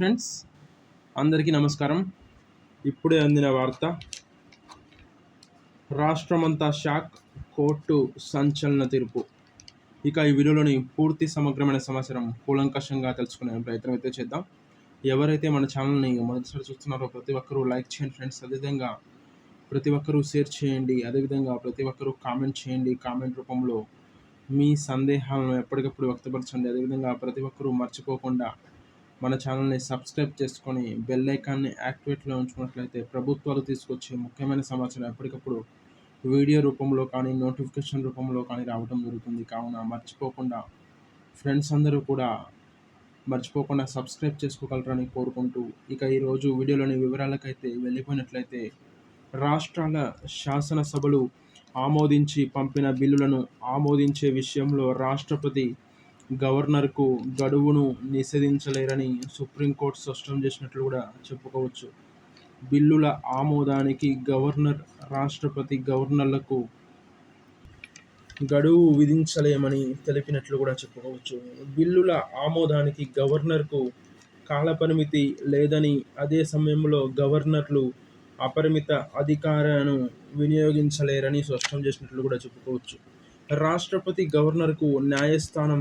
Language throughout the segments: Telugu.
ఫ్రెండ్స్ అందరికీ నమస్కారం. ఇప్పుడే అందిన వార్త రాష్ట్రమంతా షాక్ కోర్టు సంచలన తీర్పు. ఇక ఈ వీడియోలోని పూర్తి సమగ్రమైన సమాచారం కూలంకషంగా తెలుసుకునే ప్రయత్నం అయితే చేద్దాం. ఎవరైతే మన ఛానల్ని మొదటిసారి చూస్తున్నారో ప్రతి ఒక్కరూ లైక్ చేయండి ఫ్రెండ్స్. అదేవిధంగా ప్రతి ఒక్కరూ షేర్ చేయండి. అదేవిధంగా ప్రతి ఒక్కరూ కామెంట్ చేయండి. కామెంట్ రూపంలో మీ సందేహాలను ఎప్పటికప్పుడు వ్యక్తపరచండి. అదేవిధంగా ప్రతి ఒక్కరూ మర్చిపోకుండా మన ఛానల్ని సబ్స్క్రైబ్ చేసుకొని బెల్ ఐకాన్ని యాక్టివేట్లో ఉంచుకున్నట్లయితే ప్రభుత్వాలు తీసుకొచ్చే ముఖ్యమైన సమాచారం ఎప్పటికప్పుడు వీడియో రూపంలో కానీ నోటిఫికేషన్ రూపంలో కానీ రావడం జరుగుతుంది. కావున మర్చిపోకుండా ఫ్రెండ్స్ అందరూ కూడా మర్చిపోకుండా సబ్స్క్రైబ్ చేసుకోగలరని కోరుకుంటూ ఇక ఈరోజు వీడియోలోని వివరాలకైతే వెళ్ళిపోయినట్లయితే రాష్ట్రాల శాసనసభలు ఆమోదించి పంపిన బిల్లులను ఆమోదించే విషయంలో రాష్ట్రపతి గవర్నర్కు గడువును నిషేధించలేరని సుప్రీంకోర్టు స్పష్టం చేసినట్లు కూడా చెప్పుకోవచ్చు. బిల్లుల ఆమోదానికి గవర్నర్ రాష్ట్రపతి గవర్నర్లకు గడువు విధించలేమని తెలిపినట్లు కూడా చెప్పుకోవచ్చు. బిల్లుల ఆమోదానికి గవర్నర్కు కాలపరిమితి లేదని అదే సమయంలో గవర్నర్లు అపరిమిత అధికారాలను వినియోగించలేరని స్పష్టం చేసినట్లు కూడా చెప్పుకోవచ్చు. రాష్ట్రపతి గవర్నర్కు న్యాయస్థానం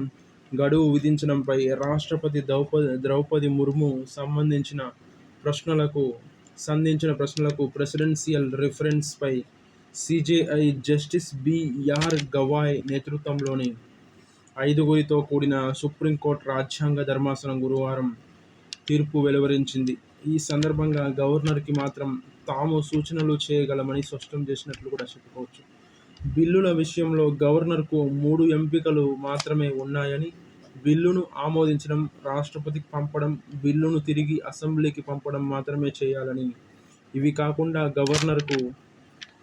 గడువు విధించడంపై రాష్ట్రపతి ద్రౌపది ద్రౌపది ముర్ము సంబంధించిన ప్రశ్నలకు సంధించిన ప్రశ్నలకు presidential రిఫరెన్స్పై CJI justice B R Gavai నేతృత్వంలోని ఐదుగురితో కూడిన సుప్రీంకోర్టు రాజ్యాంగ ధర్మాసనం గురువారం తీర్పు వెలువరించింది. ఈ సందర్భంగా గవర్నర్కి మాత్రం తాము సూచనలు చేయగలమని స్పష్టం చేసినట్లు కూడా చెప్పుకోవచ్చు. బిల్లుల విషయంలో గవర్నర్కు మూడు ఎంపికలు మాత్రమే ఉన్నాయని బిల్లును ఆమోదించడం రాష్ట్రపతికి పంపడం బిల్లును తిరిగి అసెంబ్లీకి పంపడం మాత్రమే చేయాలని. ఇవి కాకుండా గవర్నర్కు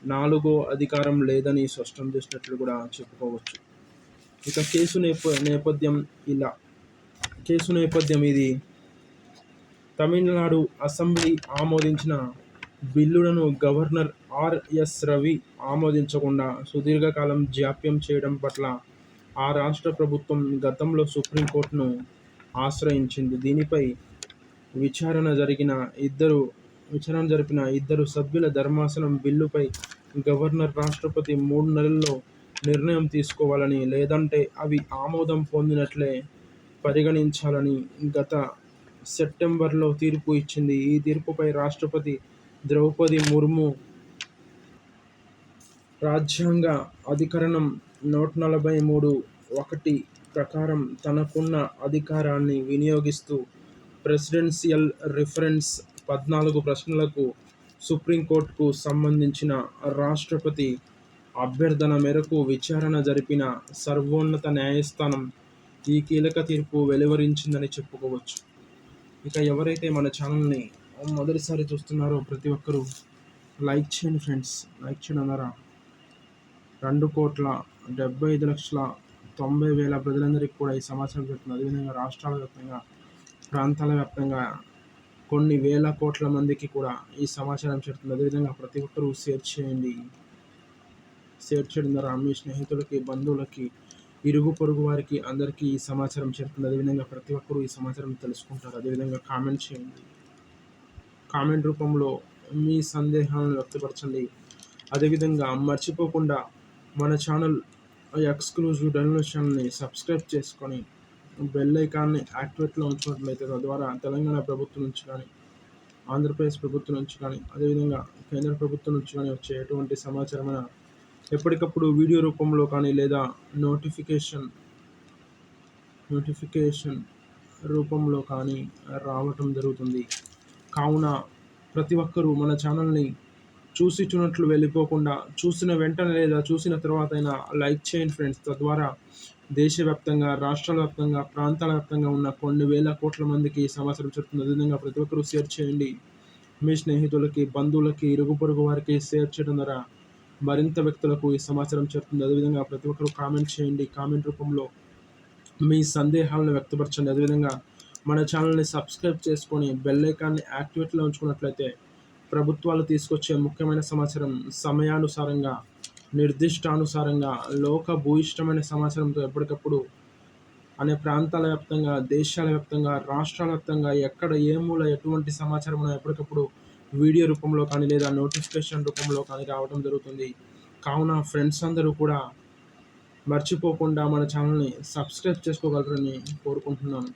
నాలుగో అధికారం లేదని స్పష్టం చేసినట్లు కూడా చెప్పుకోవచ్చు. ఇక కేసు నేప నేపథ్యం ఇలా. కేసు నేపథ్యం ఇది. తమిళనాడు అసెంబ్లీ ఆమోదించిన బిల్లులను గవర్నర్ ఆర్ఎస్ రవి ఆమోదించకుండా సుదీర్ఘకాలం జాప్యం చేయడం పట్ల ఆ రాష్ట్ర ప్రభుత్వం గతంలో సుప్రీంకోర్టును ఆశ్రయించింది. దీనిపై విచారణ జరిగిన ఇద్దరు విచారణ జరిపిన ఇద్దరు సభ్యుల ధర్మాసనం బిల్లుపై గవర్నర్ రాష్ట్రపతి మూడు నెలల్లో నిర్ణయం తీసుకోవాలని లేదంటే అవి ఆమోదం పొందినట్లే పరిగణించాలని గత సెప్టెంబర్లో తీర్పు ఇచ్చింది. ఈ తీర్పుపై రాష్ట్రపతి ద్రౌపది ముర్ము రాజ్యాంగ అధికరణం నూట నలభై మూడు ఒకటి ప్రకారం తనకున్న అధికారాన్ని వినియోగిస్తూ ప్రెసిడెన్షియల్ రిఫరెన్స్ పద్నాలుగు ప్రశ్నలకు సుప్రీంకోర్టుకు సంబంధించిన రాష్ట్రపతి అభ్యర్థన మేరకు విచారణ జరిపిన సర్వోన్నత న్యాయస్థానం ఈ కీలక తీర్పు వెలువరించిందని చెప్పుకోవచ్చు. ఇక ఎవరైతే మన ఛానల్ని మొదటిసారి చూస్తున్నారో ప్రతి ఒక్కరూ లైక్ చేయండి ఫ్రెండ్స్. లైక్ చేయడం ద్వారా రెండు కోట్ల డెబ్బై ఐదు లక్షల తొంభై వేల ప్రజలందరికీ కూడా ఈ సమాచారం చెప్తుంది అదేవిధంగా రాష్ట్రాల వ్యాప్తంగా ప్రాంతాల వ్యాప్తంగా కొన్ని వేల కోట్ల మందికి కూడా ఈ సమాచారం చెప్తుంది అదేవిధంగా ప్రతి ఒక్కరూ షేర్ చేయండి. షేర్ చేయడం ద్వారా మీ స్నేహితులకి బంధువులకి ఇరుగు పొరుగు వారికి అందరికీ ఈ సమాచారం చేరుతుంది అదేవిధంగా ప్రతి ఒక్కరూ ఈ సమాచారం తెలుసుకుంటారు. అదేవిధంగా కామెంట్ చేయండి. కామెంట్ రూపంలో మీ సందేహాలను వ్యక్తపరచండి. అదేవిధంగా మర్చిపోకుండా మన ఛానల్ ఎక్స్క్లూజివ్ డెలివరీ ఛానల్ని సబ్స్క్రైబ్ చేసుకొని బెల్ ఐకాన్ని యాక్టివేట్లో ఉంచినట్లయితే తద్వారా తెలంగాణ ప్రభుత్వం నుంచి కానీ ఆంధ్రప్రదేశ్ ప్రభుత్వం నుంచి కానీ అదేవిధంగా కేంద్ర ప్రభుత్వం నుంచి కానీ వచ్చే ఎటువంటి సమాచారమైన ఎప్పటికప్పుడు వీడియో రూపంలో కానీ లేదా నోటిఫికేషన్ నోటిఫికేషన్ రూపంలో కానీ రావటం జరుగుతుంది. కావున ప్రతి ఒక్కరూ మన ఛానల్ని చూసి చూనట్లు వెళ్ళిపోకుండా చూసిన వెంటనే లేదా చూసిన తర్వాత అయినా లైక్ చేయండి ఫ్రెండ్స్. తద్వారా దేశవ్యాప్తంగా రాష్ట్రాల వ్యాప్తంగా ప్రాంతాల వ్యాప్తంగా ఉన్న కొన్ని వేల కోట్ల మందికి ఈ సమాచారం చెప్తుంది. అదేవిధంగా ప్రతి ఒక్కరూ షేర్ చేయండి. మీ స్నేహితులకి బంధువులకి ఇరుగు పొరుగు వారికి షేర్ చేయడం ద్వారా మరింత వ్యక్తులకు ఈ సమాచారం చేరుతుంది. అదేవిధంగా ప్రతి ఒక్కరూ కామెంట్ చేయండి. కామెంట్ రూపంలో మీ సందేహాలను వ్యక్తపరచండి. అదేవిధంగా మన ఛానల్ని సబ్స్క్రైబ్ చేసుకొని బెల్ ఐకాన్ని యాక్టివేట్లో ఉంచుకున్నట్లయితే ప్రభుత్వాలు తీసుకొచ్చే ముఖ్యమైన సమాచారం సమయానుసారంగా నిర్దిష్టానుసారంగా లోక భూయిష్టమైన సమాచారంతో ఎప్పటికప్పుడు అనే ప్రాంతాల వ్యాప్తంగా దేశాల వ్యాప్తంగా రాష్ట్రాల వ్యాప్తంగా ఎక్కడ ఏ మూల ఎటువంటి సమాచారం ఎప్పటికప్పుడు వీడియో రూపంలో కానీ లేదా నోటిఫికేషన్ రూపంలో కానీ రావడం జరుగుతుంది. కావున ఫ్రెండ్స్ అందరూ కూడా మర్చిపోకుండా మన ఛానల్ని సబ్స్క్రైబ్ చేసుకోగలరని కోరుకుంటున్నాను.